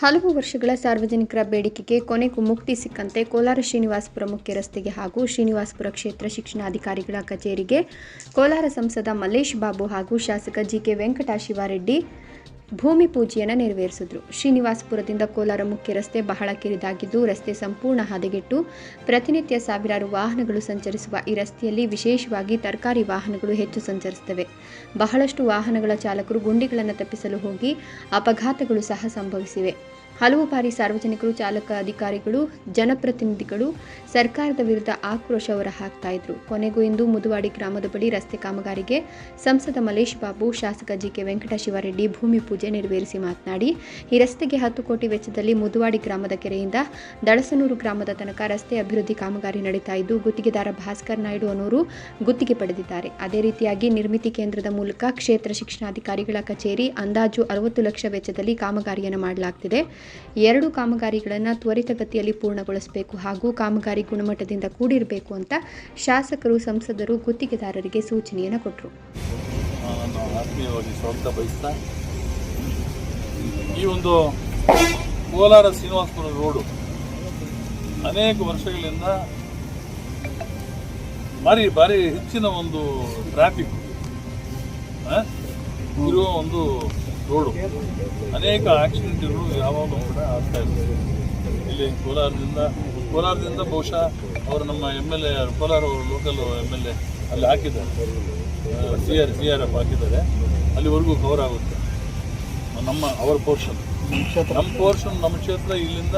ಹಲವು ವರ್ಷಗಳ ಸಾರ್ವಜನಿಕರ ಬೇಡಿಕೆಗೆ ಕೊನೆಗೂ ಮುಕ್ತಿ ಸಿಕ್ಕಂತೆ ಕೋಲಾರ ಶ್ರೀನಿವಾಸಪುರ ಮುಖ್ಯ ರಸ್ತೆಗೆ ಹಾಗೂ ಶ್ರೀನಿವಾಸಪುರ ಕ್ಷೇತ್ರ ಶಿಕ್ಷಣಾಧಿಕಾರಿಗಳ ಕಚೇರಿಗೆ ಕೋಲಾರ ಸಂಸದ ಮಲ್ಲೇಶ್ ಬಾಬು ಹಾಗೂ ಶಾಸಕ ಜಿಕೆ ವೆಂಕಟಾಶಿವಾರೆಡ್ಡಿ ಭೂಮಿ ಪೂಜೆಯನ್ನು ನೆರವೇರಿಸಿದ್ರು. ಶ್ರೀನಿವಾಸಪುರದಿಂದ ಕೋಲಾರ ಮುಖ್ಯ ರಸ್ತೆ ಬಹಳ ಕಿರಿದಾಗಿದ್ದು, ರಸ್ತೆ ಸಂಪೂರ್ಣ ಹದಗೆಟ್ಟು ಪ್ರತಿನಿತ್ಯ ಸಾವಿರಾರು ವಾಹನಗಳು ಸಂಚರಿಸುವ ಈ ರಸ್ತೆಯಲ್ಲಿ ವಿಶೇಷವಾಗಿ ತರಕಾರಿ ವಾಹನಗಳು ಹೆಚ್ಚು ಸಂಚರಿಸುತ್ತವೆ. ಬಹಳಷ್ಟು ವಾಹನಗಳ ಚಾಲಕರು ಗುಂಡಿಗಳನ್ನು ತಪ್ಪಿಸಲು ಹೋಗಿ ಅಪಘಾತಗಳು ಸಹ ಸಂಭವಿಸಿವೆ. ಹಲವು ಬಾರಿ ಸಾರ್ವಜನಿಕರು, ಚಾಲಕ ಅಧಿಕಾರಿಗಳು, ಜನಪ್ರತಿನಿಧಿಗಳು ಸರ್ಕಾರದ ವಿರುದ್ಧ ಆಕ್ರೋಶ ಹೊರ ಹಾಕ್ತಾ ಇದ್ರು. ಕೊನೆಗೂ ಇಂದು ಮುದುವಾಡಿ ಗ್ರಾಮದ ಬಳಿ ರಸ್ತೆ ಕಾಮಗಾರಿಗೆ ಸಂಸದ ಮಲೇಶ್ ಬಾಬು, ಶಾಸಕ ಜಿಕೆ ವೆಂಕಟಶಿವರೆಡ್ಡಿ ಭೂಮಿ ಪೂಜೆ ನೆರವೇರಿಸಿ ಮಾತನಾಡಿ, ಈ ರಸ್ತೆಗೆ ಹತ್ತು ಕೋಟಿ ವೆಚ್ಚದಲ್ಲಿ ಮುದುವಾಡಿ ಗ್ರಾಮದ ಕೆರೆಯಿಂದ ದಳಸನೂರು ಗ್ರಾಮದ ತನಕ ರಸ್ತೆ ಅಭಿವೃದ್ಧಿ ಕಾಮಗಾರಿ ನಡೀತಾ ಇದ್ದು, ಗುತ್ತಿಗೆದಾರ ಭಾಸ್ಕರ್ ನಾಯ್ಡು ಅನ್ನೋರು ಗುತ್ತಿಗೆ ಪಡೆದಿದ್ದಾರೆ. ಅದೇ ರೀತಿಯಾಗಿ ನಿರ್ಮಿತಿ ಕೇಂದ್ರದ ಮೂಲಕ ಕ್ಷೇತ್ರ ಶಿಕ್ಷಣಾಧಿಕಾರಿಗಳ ಕಚೇರಿ ಅಂದಾಜು ಅರವತ್ತು ಲಕ್ಷ ವೆಚ್ಚದಲ್ಲಿ ಕಾಮಗಾರಿಯನ್ನು ಮಾಡಲಾಗ್ತಿದೆ. ಎರಡು ಕಾಮಗಾರಿಗಳನ್ನು ತ್ವರಿತಗತಿಯಲ್ಲಿ ಪೂರ್ಣಗೊಳಿಸಬೇಕು ಹಾಗೂ ಕಾಮಗಾರಿ ಗುಣಮಟ್ಟದಿಂದ ಕೂಡಿರಬೇಕು ಅಂತ ಶಾಸಕರು, ಸಂಸದರು, ಗುತ್ತಿಗೆದಾರರಿಗೆ ಸೂಚನೆಯನ್ನು ಕೊಟ್ಟರು ಈ ಒಂದು ಕೋಲಾರ ಶ್ರೀನಿವಾಸಪುರ ರೋಡು ಅನೇಕ ವರ್ಷಗಳಿಂದ ಭಾರಿ ಭಾರಿ ಹೆಚ್ಚಿನ ಒಂದು ಟ್ರಾಫಿಕ್ ಇರುವ ಒಂದು ರೋಡು ಅನೇಕ ಆಕ್ಸಿಡೆಂಟ್ಗಳು ಯಾವಾಗಲೂ ಕೂಡ ಆಗ್ತಾ ಇರ್ತದೆ ಇಲ್ಲಿ ಕೋಲಾರದಿಂದ ಕೋಲಾರದಿಂದ ಬಹುಶಃ ಅವರು ನಮ್ಮ M L A Kolar local M L A ಅಲ್ಲಿ ಹಾಕಿದ್ದಾರೆ. C R C R F ಹಾಕಿದ್ದಾರೆ. ಅಲ್ಲಿವರೆಗೂ ಕವರ್ ಆಗುತ್ತೆ. ನಮ್ಮ ಅವರ ಪೋರ್ಷನ್ ನಮ್ಮ ಪೋರ್ಷನ್ ನಮ್ಮ ಕ್ಷೇತ್ರ ಇಲ್ಲಿಂದ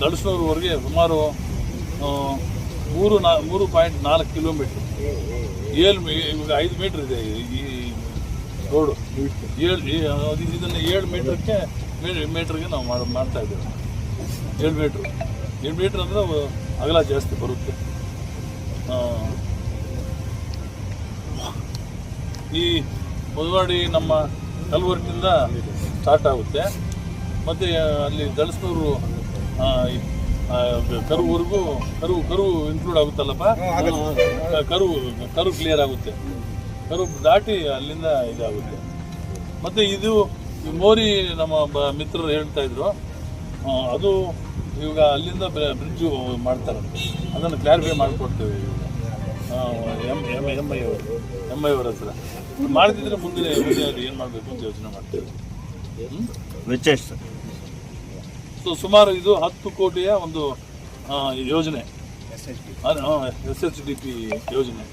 ದಳಸೋರ್ವರೆಗೆ ಸುಮಾರು ಮೂರು ನಾ, ಮೂರು ಪಾಯಿಂಟ್ ನಾಲ್ಕು ಕಿಲೋಮೀಟ್ರ್. ಏಳು ಐದು ಮೀಟ್ರ್ ಇದೆ ಈ ರೋಡು ಏಳು ಇದನ್ನು ಏಳು ಮೀಟ್ರಕ್ಕೆ ಮೀಟ್ರಿಗೆ ನಾವು ಮಾಡ್- ಮಾಡ್ತಾ ಇದ್ದೇವೆ. ಏಳು ಮೀಟ್ರ್. ಏಳು ಮೀಟ್ರ್ ಅಂದರೆ ಅಗಲ ಜಾಸ್ತಿ ಬರುತ್ತೆ. ಈ ಮುದವಾಡಿ ನಮ್ಮ ಕಲ್ವರ್ಟಿಂದ ಸ್ಟಾರ್ಟ್ ಆಗುತ್ತೆ. ಮತ್ತು ಅಲ್ಲಿ ದಳಸ್ನೂರು ಕರುವರೆಗೂ ಕರು ಕರು ಇನ್ಕ್ಲೂಡ್ ಆಗುತ್ತಲ್ಲಪ್ಪ? ಕರು ಕರು ಕ್ಲಿಯರ್ ಆಗುತ್ತೆ. ಕರು ದಾಟಿ ಅಲ್ಲಿಂದ ಇದಾಗುತ್ತೆ. ಮತ್ತು ಇದು ಮೋರಿ ನಮ್ಮ ಬ ಮಿತ್ರರು ಹೇಳ್ತಾ ಇದ್ರು ಅದು ಇವಾಗ ಅಲ್ಲಿಂದ ಬ್ರಿಡ್ಜು ಮಾಡ್ತಾರೆ. ಅದನ್ನು ಕ್ಲಾರಿಫೈ ಮಾಡಿಕೊಡ್ತೇವೆ ಇವಾಗ. ಎಂ ಎಂ ಎಂ ಐ ಅವರು ಎಂ ಐ ಅವ್ರ ಹತ್ರ ಮಾಡ್ತಿದ್ರೆ ಮುಂದಿನ ಮುಂದೆ ಅದು ಏನು ಮಾಡಬೇಕು ಅಂತ ಯೋಚನೆ ಮಾಡ್ತೇವೆ? ವೆಚ್ಚ ಎಷ್ಟು ಸೊ ಸುಮಾರು ಇದು ಹತ್ತು ಕೋಟಿಯ ಒಂದು ಯೋಜನೆ. ಎಸ್ ಎಚ್ ಡಿ ಪಿ ಯೋಜನೆ.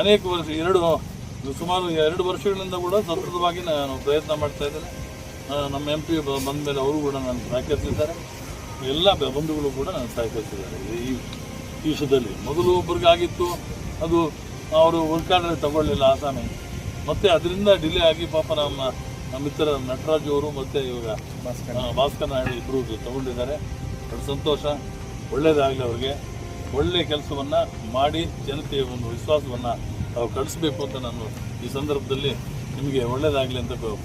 ಅನೇಕ ವರ್ಷ ಎರಡು ಸುಮಾರು ಎರಡು ವರ್ಷಗಳಿಂದ ಕೂಡ ಸತತವಾಗಿ ನಾನು ಪ್ರಯತ್ನ ಮಾಡ್ತಾ ಇದ್ದೇನೆ. ನಮ್ಮ ಎಂ ಪಿ ಬಂದ ಮೇಲೆ ಅವರು ಕೂಡ ನಾನು ಸಹಕರಿಸಿದ್ದಾರೆ. ಎಲ್ಲ ಬಂಧುಗಳು ಕೂಡ ನಾನು ಸಹಕರಿಸಿದ್ದಾರೆ. ಈ ದೇಶದಲ್ಲಿ ವಿಷಯದಲ್ಲಿ ಮೊದಲು ಒಬ್ಬರಿಗಾಗಿತ್ತು ಅದು ಅವರು ಉಳ್ಕಾಡ್ರೆ ತಗೊಳ್ಳಿಲ್ಲ ಆಸಾಮಿ ಮತ್ತು ಅದರಿಂದ ಡಿಲೇ ಆಗಿ ಪಾಪ ನಮ್ಮ ನಮ್ಮ ಮಿತ್ರ ನಟರಾಜ್ ಅವರು ಮತ್ತು ಇವಾಗ ಭಾಸ್ಕರ್. ಭಾಸ್ಕರ್ ನಾಯ್ಡು ಇಬ್ಬರು ತಗೊಂಡಿದ್ದಾರೆ. ಸಂತೋಷ ಒಳ್ಳೆಯದಾಗಲಿ ಅವ್ರಿಗೆ. ಒಳ್ಳೆಯ ಕೆಲಸವನ್ನು ಮಾಡಿ ಜನತೆಯ ಒಂದು ವಿಶ್ವಾಸವನ್ನು ತಾವು ಕಳಿಸ್ಬೇಕು ಅಂತ ನಾನು ಈ ಸಂದರ್ಭದಲ್ಲಿ ನಿಮಗೆ ಒಳ್ಳೆಯದಾಗಲಿ ಅಂತ ಕೋರ್